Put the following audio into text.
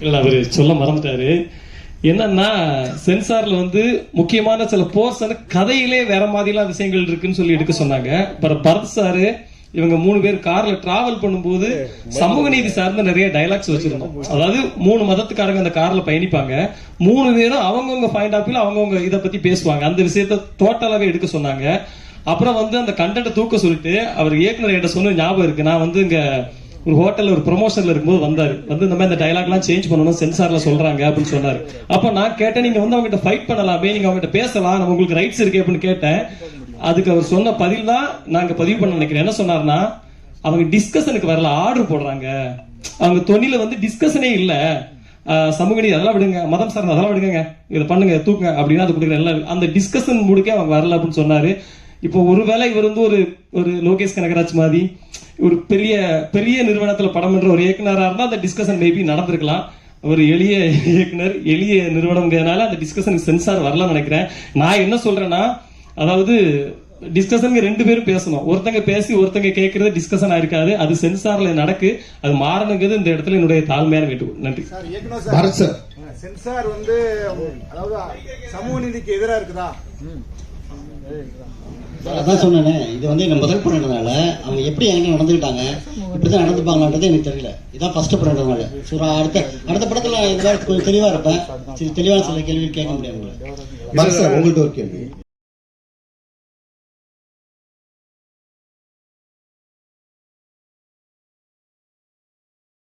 இல்லை அவரு சொல்ல மறந்துட்டாரு. என்னன்னா சென்சார்ல வந்து முக்கியமான சில போர்ஷன் கதையிலே வேற மாதிரிலாம் விஷயங்கள் இருக்குன்னு சொல்லி எடுக்க சொன்னாங்க. அப்புறம் பரத் சாரு இவங்க மூணு பேர் கார்ல டிராவல் பண்ணும்போது சமூக நீதி சார்ந்த நிறைய டைலாக்ஸ் வச்சிருந்தோம். அதாவது மூணு மதத்துக்காரங்க அந்த கார்ல பயணிப்பாங்க. மூணு பேரும் அவங்கவுங்க பாயிண்ட் ஆஃப் வியூல அவங்கவுங்க இதை பத்தி பேசுவாங்க. அந்த விஷயத்த டோட்டலாவே எடுக்க சொன்னாங்க. அப்புறம் வந்து அந்த கண்டென்ட் தூக்க சொல்லிட்டு அவர் இயக்குனர் என்கிட்ட சொன்ன ஞாபகம் இருக்கு. நான் வந்து இங்க ஒரு ஹோட்டல்ல ஒரு ப்ரொமோஷன்ல இருக்கும்போது வந்தாரு. வந்து இந்த மாதிரி இந்த டைலாக்லாம் சேஞ்ச் பண்ணணும் சென்சார்ல சொல்றாங்க அப்படின்னு சொன்னாரு. அப்ப நான் கேட்டேன் நீங்க வந்து அவங்ககிட்ட ஃபைட் பண்ணலாமே நீங்க அவங்ககிட்ட பேசலாம் நம்ம உங்களுக்கு ரைட்ஸ் இருக்கு அப்படின்னு கேட்டேன். அதுக்கு அவர் சொன்ன பதில் தான் நாங்க பதிவு பண்ண நினைக்கிறேன். என்ன சொன்னார்னா அவங்க டிஸ்கஷனுக்கு வரல ஆர்டர் போடுறாங்க. அவங்க தொழில வந்து டிஸ்கஷனே இல்ல. சமூக நீதி அதெல்லாம் விடுங்க மதம் சார்ந்த அதெல்லாம் விடுங்க இதை பண்ணுங்க தூக்குங்க அப்படின்னா அது கொடுக்குற எல்லாம் அந்த டிஸ்கஷன் முடிக்க அவங்க வரல அப்படின்னு சொன்னாரு. இப்போ ஒருவேளை இவர் வந்து ஒரு ஒரு லோகேஷ் கனகராஜ் மாதிரி ஒரு பெரிய பெரிய நிறுவனத்துல படம் பண்ற ஒரு இயக்குனரா இருந்தா அந்த டிஸ்கஷன் மேபி நடந்திருக்கலாம். ஒரு எளிய இயக்குனர் எளிய நிறுவனம்ங்கிறதுனால அந்த டிஸ்கஷனுக்கு சென்சார் வரலன்னு நினைக்கிறேன். நான் என்ன சொல்றேன்னா அதாவது டிஸ்கஷனுக்கு ரெண்டு பேரும் பேசணும். ஒருத்தங்க பேசி ஒருத்தங்க கேட்கறது டிஸ்கஷனா இருக்காது அது சென்சார்ல நடக்கு. அது மாறணுங்கிறது இந்த இடத்துல என்னுடைய தாழ்மையான வேண்டுகோள். நன்றி. சார் இயக்குனர் சார். பரத் சார். சென்சார் வந்து அதாவது சமூக நீதிக்கு எதிரா இருக்குதா? அதான் சொன்னேனே இது வந்து எங்கள் முதல் படம்ன்றதுனால அவங்க எப்படி என்கிட்ட நடந்துக்கிட்டாங்க இப்படிதான் நடந்துப்பாங்களான்றது எனக்கு தெரியல. இதான் ஃபர்ஸ்ட் படம்ன்றதுனால ஸோ அடுத்த அடுத்த படத்துல இதெல்லாம் கொஞ்சம் தெளிவா இருப்பேன். சரி தெளிவான சில கேள்வி கேட்க முடியாது உங்களுக்கு. சார் ஒரு கேள்வி.